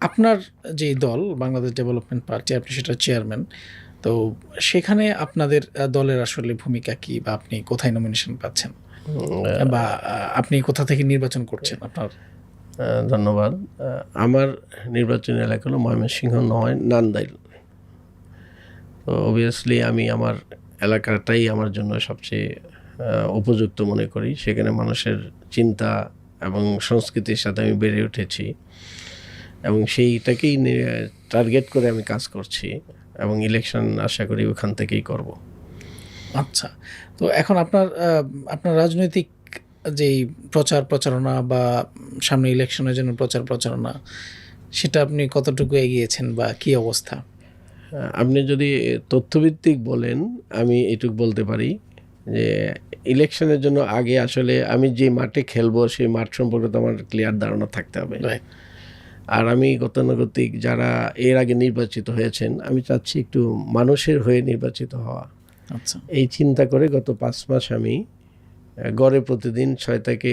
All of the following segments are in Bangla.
আপনার যে দল বাংলাদেশ ডেভেলপমেন্ট পার্টি আপনি সেটা চেয়ারম্যান তো সেখানে আপনাদের দলের আসলে ভূমিকা কি বা আপনি কোথায় নমিনেশন পাচ্ছেন? বা আপনি কোথা থেকে নির্বাচন করছেন আপনার? ধন্যবাদ। আমার নির্বাচনী এলাকা হলো ময়মনসিংহ নয় নান্দাইল। তো অবভিয়াসলি আমি আমার এলাকাটাই আমার জন্য সবচেয়ে উপযুক্ত মনে করি। সেখানে মানুষের চিন্তা এবং সংস্কৃতির সাথে আমি বেড়ে উঠেছি। এবং সেইটাকেই টার্গেট করে আমি কাজ করছি এবং ইলেকশন আশা করি ওখান থেকেই করব। আচ্ছা তো এখন আপনার আপনার রাজনৈতিক যেই প্রচার প্রচারণা বা সামনে ইলেকশনের জন্য প্রচার প্রচারণা সেটা আপনি কতটুকু এগিয়েছেন বা কি অবস্থা? আপনি যদি তথ্যভিত্তিক বলেন আমি এটুক বলতে পারি যে ইলেকশনের জন্য আগে আসলে আমি যে মাঠে খেলব সেই মাঠ সম্পর্কে তো আমার ক্লিয়ার ধারণা থাকতে হবে. আর আমি গতানুগতিক যারা এর আগে নির্বাচিত হয়েছেন আমি চাচ্ছি একটু মানুষের হয়ে নির্বাচিত হওয়া। আচ্ছা। এই চিন্তা করে গত পাঁচ মাস আমি গড়ে প্রতিদিন ছয় থেকে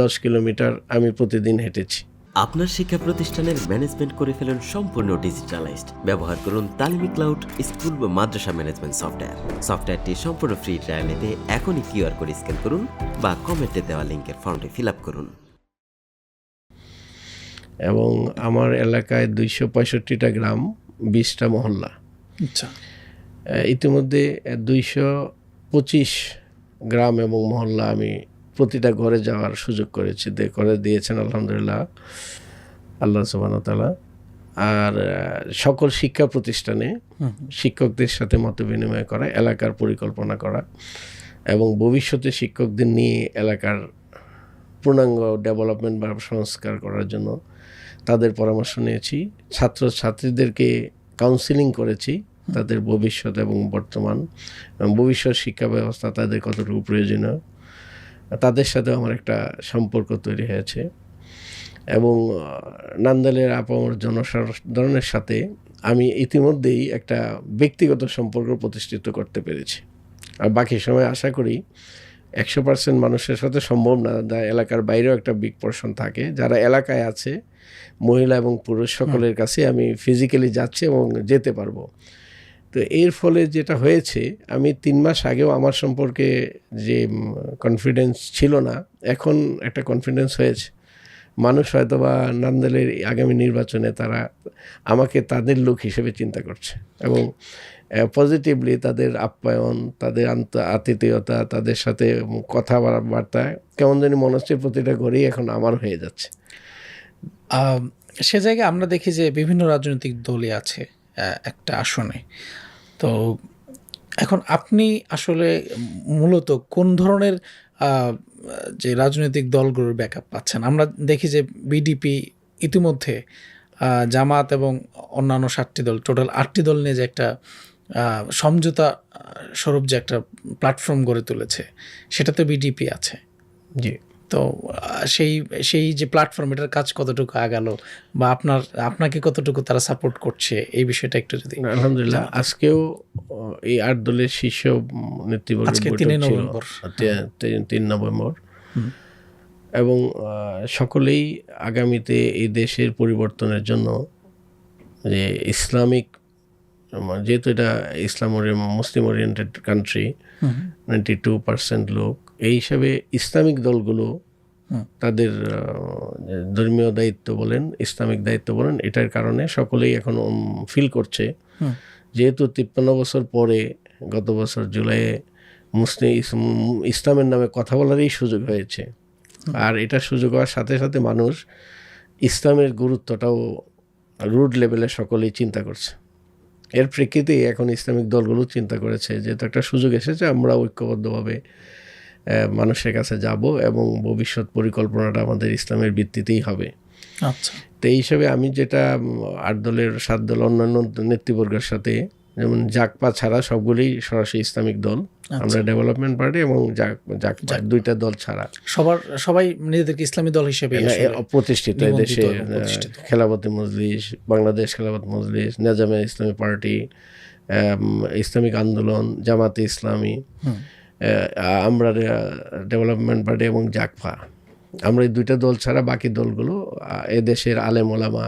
দশ কিলোমিটার আমি প্রতিদিন হেঁটেছি। আপনার শিক্ষা প্রতিষ্ঠানের ম্যানেজমেন্ট করে ফেলুন সম্পূর্ণ ডিজিটালাইজড। ব্যবহার করুন তালিমি ক্লাউড স্কুল বা মাদ্রাসা ম্যানেজমেন্ট সফটওয়্যার। সফটওয়্যারটি সম্পূর্ণ ফ্রি ট্রায়াল নিতে এখনই কিউআর কোড স্ক্যান করুন বা কমেন্টে দেওয়া লিঙ্কের ফর্মটি ফিল আপ করুন। এবং আমার এলাকায় দুইশো পঁয়ষট্টিটা গ্রাম বিশটা মহল্লা। আচ্ছা। ইতিমধ্যে দুইশো পঁচিশ গ্রাম এবং মহল্লা আমি প্রতিটা ঘরে যাওয়ার সুযোগ করেছি দে করে দিয়েছেন আলহামদুলিল্লাহ। আল্লাহ সুবাহতালা আর সকল শিক্ষা প্রতিষ্ঠানে শিক্ষকদের সাথে মত বিনিময় করা এলাকার পরিকল্পনা করা এবং ভবিষ্যতে শিক্ষকদের নিয়ে এলাকার পূর্ণাঙ্গ ডেভেলপমেন্ট বা সংস্কার করার জন্য তাদের পরামর্শ নিয়েছি। ছাত্র ছাত্রীদেরকে কাউন্সিলিং করেছি তাদের ভবিষ্যৎ এবং বর্তমান। ভবিষ্যৎ শিক্ষা ব্যবস্থা তাদের কতটুকু প্রয়োজনীয়, তাদের সাথে আমার একটা সম্পর্ক তৈরি হয়েছে। এবং নান্দালের আপামর জনসাধারণের সাথে আমি ইতিমধ্যেই একটা ব্যক্তিগত সম্পর্ক প্রতিষ্ঠিত করতে পেরেছি। আর বাকি সময় আশা করি একশো পার্সেন্ট মানুষের সাথে সম্ভব না। এলাকার বাইরেও একটা বিগ পোর্শন থাকে। যারা এলাকায় আছে মহিলা এবং পুরুষ সকলের কাছে আমি ফিজিক্যালি যাচ্ছি এবং যেতে পারব। তো এর ফলে যেটা হয়েছে আমি তিন মাস আগেও আমার সম্পর্কে যে কনফিডেন্স ছিল না এখন একটা কনফিডেন্স হয়েছে। মানুষ হয়তো বা নান্দালের আগামী নির্বাচনে তারা আমাকে তাদের লোক হিসেবে চিন্তা করছে এবং পজিটিভলি তাদের আপ্যায়ন, তাদের আতিথেয়তা, তাদের সাথে কথাবার্তা কেমন জানি মনে প্রতিটা ঘরেই এখন আমার হয়ে যাচ্ছে। সে জায়গায় আমরা দেখি যে বিভিন্ন রাজনৈতিক দলই আছে একটা আসনে। তো এখন আপনি আসলে মূলত কোন ধরনের যে রাজনৈতিক দলগুলোর ব্যাকআপ পাচ্ছেন? আমরা দেখি যে বিডিপি ইতিমধ্যে জামাত এবং অন্যান্য সাতটি দল টোটাল আটটি দল নিয়ে যে একটা সমঝোতা স্বরূপ যে একটা প্ল্যাটফর্ম গড়ে তুলেছে সেটাতে বিডিপি আছে। জি। তো সেই সেই যে প্ল্যাটফর্ম এটার কাজ কতটুকু আগালো বা আপনার আপনাকে কতটুকু তারা সাপোর্ট করছে এই বিষয়টা একটু যদি আলহামদুলিল্লাহ আজকেও এই আট দলের শীর্ষ আজকে বৈঠক নভেম্বর। তিন নভেম্বর। এবং সকলেই আগামীতে এই দেশের পরিবর্তনের জন্য যে ইসলামিক যেহেতু এটা ইসলাম মুসলিম oriented country ninety two percent লোক এই হিসাবে ইসলামিক দলগুলো তাদের ধর্মীয় দায়িত্ব বলেন ইসলামিক দায়িত্ব বলেন এটার কারণে সকলেই এখন ফিল করছে। যেহেতু তিপ্পান্ন বছর পরে গত বছর জুলাইয়ে মুসলিম ইস- ইসলামের নামে কথা বলারই সুযোগ হয়েছে। আর এটা সুযোগ হওয়ার সাথে সাথে মানুষ ইসলামের গুরুত্বটাও রুট লেভেলে সকলেই চিন্তা করছে। এর প্রেক্ষিতেই এখন ইসলামিক দলগুলো চিন্তা করেছে যেহেতু একটা সুযোগ এসেছে আমরা ঐক্যবদ্ধভাবে মানুষের কাছে যাব এবং ভবিষ্যৎ পরিকল্পনাটা আমাদের ইসলামের ভিত্তিতেই হবে। আচ্ছা। তো এই হিসাবে আমি যেটা আট দলের সাত দল অন্যান্য নেতৃবর্গের সাথে যেমন জাকপা ছাড়া সবগুলোই সরাসরি ইসলামিক দল। আমরা ডেভেলপমেন্ট পার্টি এবং জাকপা দুইটা দল ছাড়া। সবার সবাই নিজেদেরকে ইসলামী দল হিসেবে না, প্রতিষ্ঠিত দেশে খেলাপতি মজলিস বাংলাদেশ খেলাপতি মজলিস নেজামে ইসলামী পার্টি ইসলামিক আন্দোলন জামাতে ইসলামী আমরা ডেভেলপমেন্ট পার্টি এবং জাকফা আমরা এই দুইটা দল ছাড়া বাকি দলগুলো আহ, এ দেশের আলেম ওলামা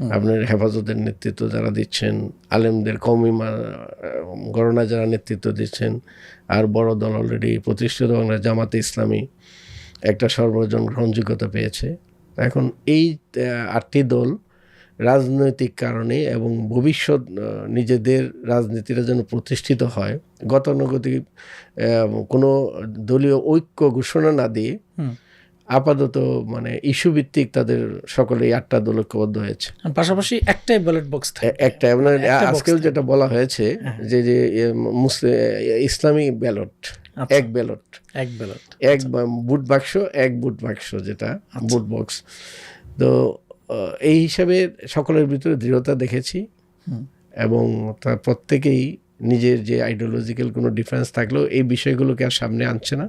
আপনার হেফাজতের নেতৃত্ব যারা দিচ্ছেন আলেমদের কৌমি গণনা যারা নেতৃত্ব দিচ্ছেন আর বড় দল অলরেডি প্রতিষ্ঠিত বাংলা জামাতে ইসলামী একটা সর্বজন গ্রহণযোগ্যতা পেয়েছে এখন এই আটটি দল রাজনৈতিক কারণে এবং ভবিষ্যৎ নিজেদের রাজনীতিটা যেন প্রতিষ্ঠিত হয় গতানুগতিক কোনো দলীয় ঐক্য ঘোষণা না দিয়ে। আপাতত মানে ইস্যু ভিত্তিক তাদের সকলে আটটা দল ঐক্যবদ্ধ হয়েছে। পাশাপাশি একটাই ব্যালট বক্স একটা মানে আজকেও যেটা বলা হয়েছে যে যে এ, মুসলিম ইসলামী ব্যালট আচ্ছা। এক ব্যালট এক ব্যালট এক বুট বাক্স এক বুট বাক্স যেটা আচ্ছা। বুট বক্স তো এই হিসাবে সকলের ভিতরে দৃঢ়তা দেখেছি। এবং তার প্রত্যেকেই নিজের যে আইডিওলজিক্যাল কোনো ডিফারেন্স থাকলেও এই বিষয়গুলোকে আর সামনে আনছে না।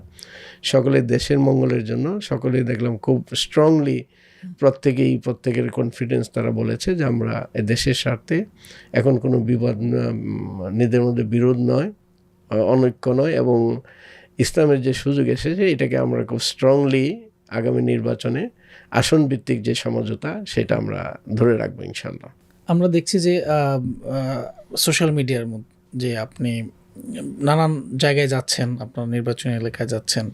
সকলে দেশের মঙ্গলের জন্য সকলেই দেখলাম খুব স্ট্রংলি প্রত্যেকেই প্রত্যেকের কনফিডেন্স তারা বলেছে যে আমরা দেশের স্বার্থে এখন কোনো বিবাদ ন- উম, নিজেদের মধ্যে বিরোধ নয় অনৈক্য নয় এবং ইসলামের যে সুযোগ এসেছে এটাকে আমরা খুব স্ট্রংলি আগামী নির্বাচনে আসন ভিত্তিক যে সমঝোতা সেটা আমরা ধরে রাখব ইনশাল্লাহ আমরা দেখছি যে সোশ্যাল মিডিয়ার মধ্যে যে আপনি নানান জায়গায় যাচ্ছেন আপনার নির্বাচনী এলাকায় যাচ্ছেন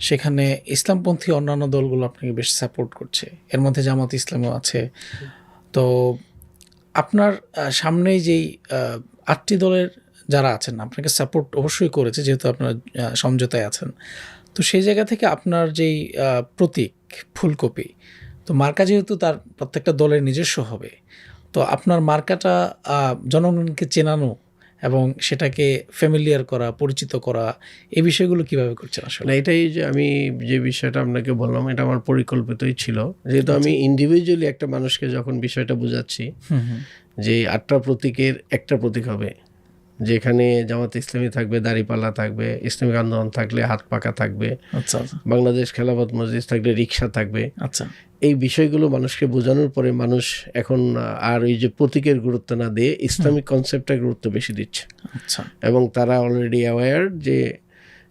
সেখানে ইসলামপন্থী অন্যান্য দলগুলো আপনাকে বেশ সাপোর্ট করছে। এর মধ্যে জামাত ইসলামও আছে। তো আপনার আহ, সামনেই যেই আটটি দলের যারা আছেন আপনাকে সাপোর্ট অবশ্যই করেছে যেহেতু আপনার সমঝোতায় আছেন। তো সেই জায়গা থেকে আপনার যেই প্রতীক ফুলকপি তো মার্কা যেহেতু তার প্রত্যেকটা দলের নিজস্ব হবে তো আপনার মার্কাটা জনগণকে চেনানো এবং সেটাকে ফ্যামিলিয়ার করা পরিচিত করা এই বিষয়গুলো কীভাবে করছেন আসলে? এটাই যে আমি যে বিষয়টা আপনাকে বললাম এটা আমার পরিকল্পিতই ছিল। যেহেতু আমি ইন্ডিভিজুয়ালি একটা মানুষকে যখন বিষয়টা বোঝাচ্ছি যে আটটা প্রতীকের একটা প্রতীক হবে। যেখানে জামাত ইসলামী থাকবে দাড়িপাল্লা থাকবে ইসলামিক আন্দোলন থাকলে হাত পাকা থাকবে আচ্ছা আচ্ছা। বাংলাদেশ খেলাফত মসজিদ থাকলে রিক্সা থাকবে। আচ্ছা। এই বিষয়গুলো মানুষকে বোঝানোর পরে মানুষ এখন আর ওই যে প্রতীকের গুরুত্ব না দিয়ে ইসলামিক কনসেপ্টটা গুরুত্ব বেশি দিচ্ছে। আচ্ছা। এবং তারা অলরেডি অ্যাওয়ার যে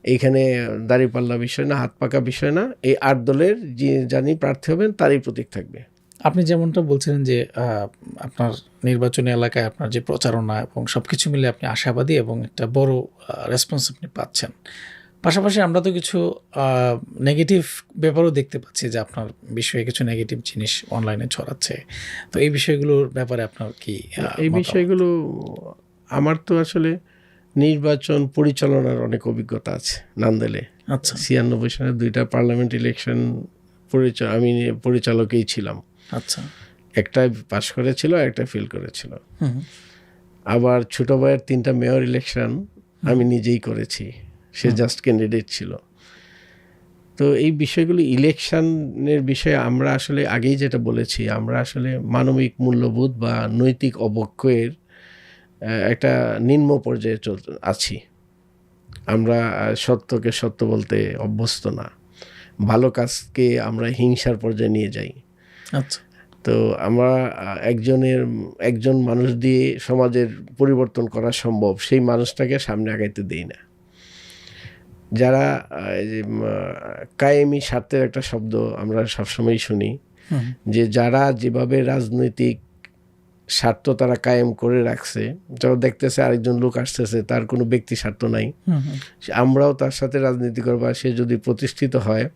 এইখানে দাড়িপাল্লা বিষয় না হাত পাকা বিষয় না এই আট দলের যে জানি প্রার্থী হবেন তারই প্রতীক থাকবে। আপনি যেমনটা বলছিলেন যে আপনার নির্বাচনী এলাকায় আপনার যে প্রচারণা এবং সব কিছু মিলে আপনি আশাবাদী এবং একটা বড় রেসপন্স আপনি পাচ্ছেন। পাশাপাশি আমরা তো কিছু নেগেটিভ ব্যাপারও দেখতে পাচ্ছি যে আপনার বিষয়ে কিছু নেগেটিভ জিনিস অনলাইনে ছড়াচ্ছে। তো এই বিষয়গুলোর ব্যাপারে আপনার কি এই বিষয়গুলো আমার তো আসলে নির্বাচন পরিচালনার অনেক অভিজ্ঞতা আছে নান্দেলে। আচ্ছা। ছিয়ানব্বই সালে দুইটা পার্লামেন্ট ইলেকশন পরিচাল আমি পরিচালকেই ছিলাম। আচ্ছা। একটা পাশ করেছিল একটা ফেল করেছিল। হুম। আবার ছোট ভাইয়ের তিনটা মেয়র ইলেকশন আমি নিজেই করেছি। সে জাস্ট ক্যান্ডিডেট ছিল। তো এই বিষয়গুলো ইলেকশনের বিষয়ে আমরা আসলে আগেই যেটা বলেছি আমরা আসলে মানবিক মূল্যবোধ বা নৈতিক অবক্ষয়ের একটা নিম্ন পর্যায়ে চল আছি। আমরা সত্যকে সত্য বলতে অভ্যস্ত না। ভালো কাজকে আমরা হিংসার পর্যায়ে নিয়ে যাই। আচ্ছা। তো আমরা একজনের একজন মানুষ দিয়ে সমাজের পরিবর্তন করা সম্ভব সেই মানুষটাকে সামনে আগাইতে দেই না। যারা এই যে, কায়েমি স্বার্থের একটা শব্দ আমরা সবসময় শুনি যে যারা যেভাবে রাজনৈতিক স্বার্থ তারা কায়েম করে রাখছে যখন দেখতেছে আরেকজন লোক আসতেছে তার কোনো ব্যক্তি স্বার্থ নাই। আমরাও তার সাথে রাজনীতি করবা সে যদি প্রতিষ্ঠিত হয়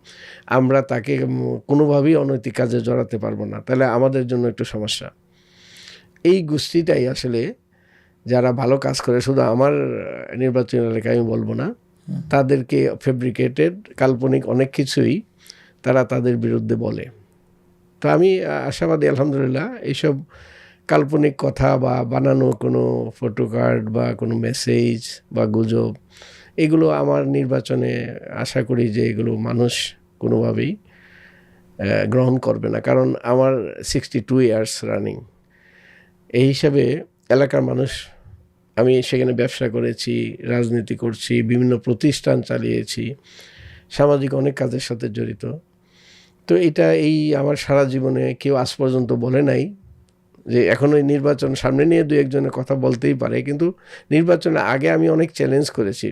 আমরা তাকে কোনোভাবেই অনৈতিক কাজে জড়াতে পারব না। তাহলে আমাদের জন্য একটু সমস্যা। এই গোষ্ঠীটাই আসলে যারা ভালো কাজ করে শুধু আমার নির্বাচনী এলাকায় আমি বলব না তাদেরকে ফেব্রিকেটেড কাল্পনিক অনেক কিছুই তারা তাদের বিরুদ্ধে বলে। তো আমি আশাবাদী, আলহামদুলিল্লাহ, এইসব কাল্পনিক কথা বা বানানো কোনো ফটো কার্ড বা কোনো মেসেজ বা গুজব, এগুলো আমার নির্বাচনে আশা করি যে এগুলো মানুষ কোনোভাবেই গ্রহণ করবে না। কারণ আমার সিক্সটি টু ইয়ার্স রানিং এই হিসাবে এলাকার মানুষ আমি সেখানে ব্যবসা করেছি রাজনীতি করছি বিভিন্ন প্রতিষ্ঠান চালিয়েছি সামাজিক অনেক কাজের সাথে জড়িত। তো এটা এই আমার সারা জীবনে কেউ আজ পর্যন্ত বলে নাই যে এখন ওই নির্বাচন সামনে নিয়ে দু একজনের কথা বলতেই পারে কিন্তু নির্বাচনের আগে আমি অনেক চ্যালেঞ্জ করেছি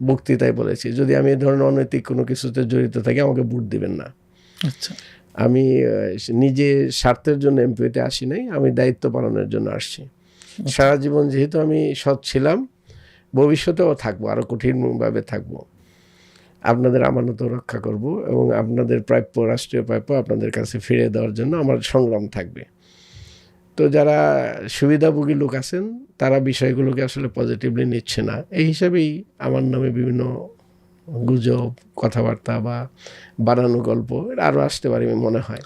বক্তৃতায় বলেছি। যদি আমি এই ধরনের অনৈতিক কোনো কিছুতে জড়িত থাকি আমাকে ভোট দিবেন না। আচ্ছা। আমি নিজে স্বার্থের জন্য এমপিতে আসি নাই আমি দায়িত্ব পালনের জন্য আসছি। সারা জীবন যেহেতু আমি সৎ ছিলাম, ভবিষ্যতেও থাকব আরও কঠিনভাবে থাকব। আপনাদের আমানত রক্ষা করব এবং আপনাদের প্রাপ্য, রাষ্ট্রীয় প্রাপ্য আপনাদের কাছে ফিরে দেওয়ার জন্য আমার সংগ্রাম থাকবে। তো যারা সুবিধাভোগী লোক আছেন, তারা বিষয়গুলোকে আসলে পজিটিভলি নিচ্ছে না। এই হিসাবেই আমার নামে বিভিন্ন গুজব, কথাবার্তা বা বানানো গল্প আরও আসতে পারে মনে হয়।